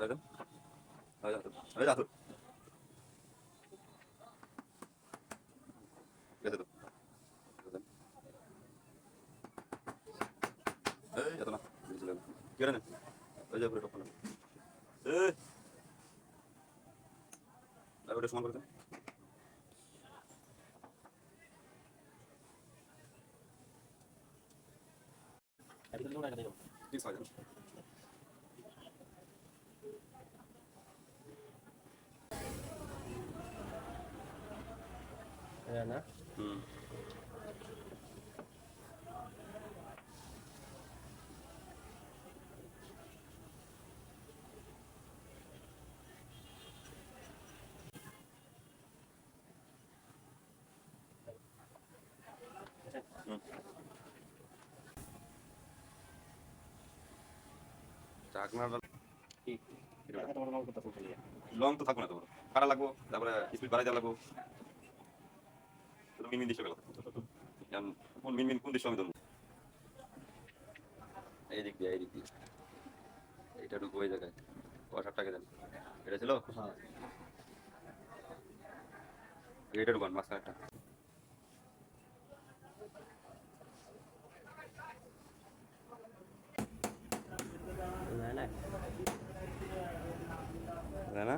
এই যা তো, এই যা তো। গেছে তো। এই, ভাই। না হুম। লং তো থাকব না তোমার কাটা লাগবো তারপরে স্পিড বাড়াই দেওয়া লাগবো মিনমিন দৃশ্য গেল কোন মিনমিন কোন দৃশ্য আমি ধরবো? এই দিক দিয়ে এই দিক দিয়ে। এইটা ঢুকবো ওই জায়গায়। কষার টাকা দেন। এটা ছিল? হ্যাঁ। এটা ঢুকান মাঝখানে একটা না না। না না?